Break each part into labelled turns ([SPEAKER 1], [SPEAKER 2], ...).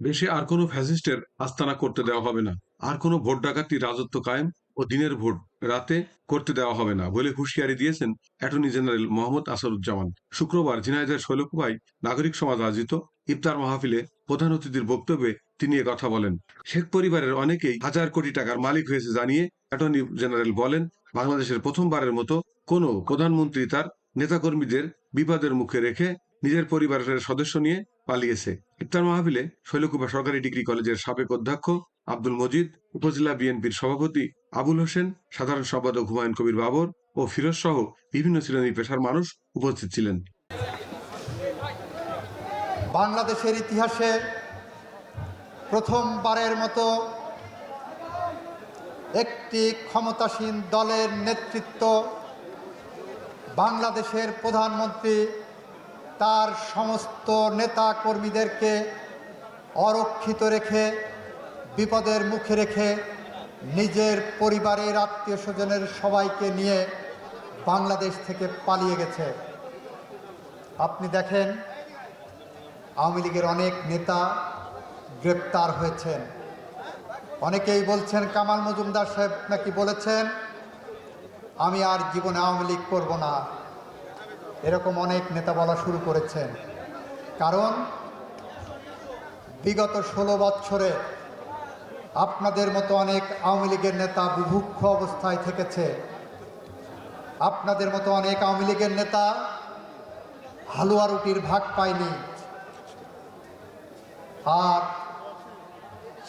[SPEAKER 1] দেশে আর কোনো ফ্যাসিস্টের আস্তানা করতে দেওয়া হবে না। আর কোনো ভোট ডাকাতি রাজত্ব কায়েম ও দিনের ভোট রাতে করতে দেওয়া হবে না বলে হুঁশিয়ারি দিয়েছেন অ্যাটর্নি জেনারেল মোহাম্মদ আসাদুজ্জামান। শুক্রবার ঝিনাইদহের শৈলকুপায় নাগরিক সমাজ আয়োজিত ইফতার মাহফিলে প্রধান অতিথির বক্তব্যে তিনি কথা বলেন। শেখ পরিবারের অনেকেই হাজার কোটি টাকার মালিক হয়েছে জানিয়ে অ্যাটর্নি জেনারেল বলেন, বাংলাদেশের প্রথমবারের মতো কোনো প্রধানমন্ত্রী তার নেতাকর্মীদের বিপদের মুখে রেখে নিজের পরিবারের সদস্য নিয়ে পালিয়েছে ইফতার মাহফিলে শৈলকুপা সরকারি ডিগ্রি কলেজের সাবেক অধ্যক্ষ আব্দুল মজিদ, উপজেলা বিএনপির সভাপতি আবুল হোসেন, সাধারণ সম্পাদক হুমায়ুন কবির বাবর ও ফিরোজ সহ বিভিন্ন শ্রেণির পেশার মানুষ উপস্থিত ছিলেন।
[SPEAKER 2] বাংলাদেশের ইতিহাসে প্রথমবারের মতো একটি ক্ষমতাসীন দলের নেতৃত্ব বাংলাদেশের প্রধানমন্ত্রী তার সমস্ত নেতা কর্মীদেরকে অরক্ষিত রেখে, বিপদের মুখে রেখে নিজের পরিবারের আত্মীয় স্বজনের সবাইকে নিয়ে বাংলাদেশ থেকে পালিয়ে গেছে। আপনি দেখেন, আওয়ামী লীগের অনেক নেতা গ্রেপ্তার হয়েছেন। অনেকেই বলছেন, কামাল মজুমদার সাহেব নাকি বলেছেন, আমি আর জীবনে আওয়ামী লীগ করব না। এরকম অনেক নেতা বলা শুরু করেছেন। কারণ, বিগত ষোলো বৎসরে আপনাদের মতো অনেক আওয়ামী লীগের নেতা বুভুক্ষ অবস্থায় থেকেছে। আপনাদের মতো অনেক আওয়ামী লীগের নেতা হালুয়া রুটির ভাগ পায়নি। আর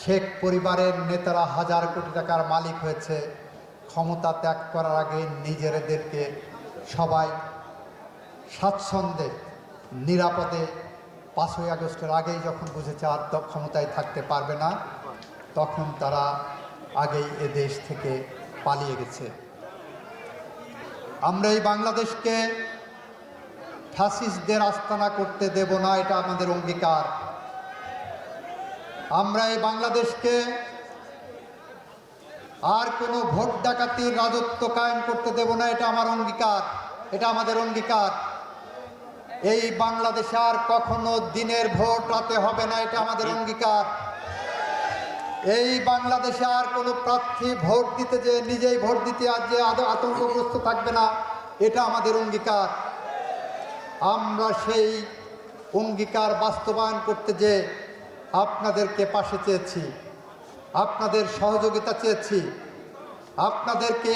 [SPEAKER 2] শেখ পরিবারের নেতারা হাজার কোটি টাকার মালিক হয়েছে। ক্ষমতা ত্যাগ করার আগে নিজেদেরকে সবাই স্বাচ্ছন্দ্যে, নিরাপদে পাঁচই আগস্টের আগেই যখন বুঝেছে আর ক্ষমতায় থাকতে পারবে না, তখন তারা আগেই এ দেশ থেকে পালিয়ে গেছে। আমরা এই বাংলাদেশকে ফ্যাসিস্টদের আস্তানা করতে দেব না, এটা আমাদের অঙ্গীকার। আমরা এই বাংলাদেশকে আর কোনো ভোট ডাকাতির রাজত্ব কায়েম করতে দেব না, এটা আমার অঙ্গীকার, এটা আমাদের অঙ্গীকার। এই বাংলাদেশে আর কখনো দিনের ভোট রাতে হবে না, এটা আমাদের অঙ্গীকার। এই বাংলাদেশে আর কোনো প্রার্থী ভোট দিতে যে নিজেই ভোট দিতে আর যে আতঙ্কগ্রস্ত থাকবে না, এটা আমাদের অঙ্গীকার। আমরা সেই অঙ্গীকার বাস্তবায়ন করতে যে আপনাদেরকে পাশে চেয়েছি, আপনাদের সহযোগিতা চেয়েছি, আপনাদেরকে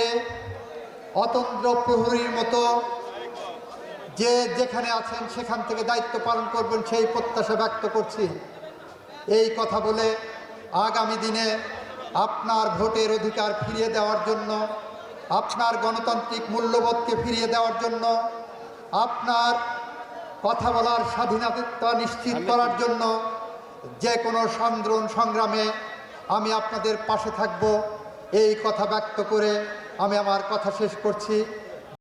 [SPEAKER 2] অতন্ত্র প্রহরীর মতো যে যেখানে আছেন সেখান থেকে দায়িত্ব পালন করবেন সেই প্রত্যাশা ব্যক্ত করছি। এই কথা বলে আগামী দিনে আপনার ভোটের অধিকার ফিরিয়ে দেওয়ার জন্য আপনার গণতান্ত্রিক মূল্যবোধকে ফিরিয়ে দেওয়ার জন্য আপনার কথা বলার স্বাধীনতা নিশ্চিত করার জন্য যে কোনো সংগ্রাম সংগ্রামে আমি আপনাদের পাশে থাকব। এই কথা ব্যক্ত করে আমি আমার কথা শেষ করছি।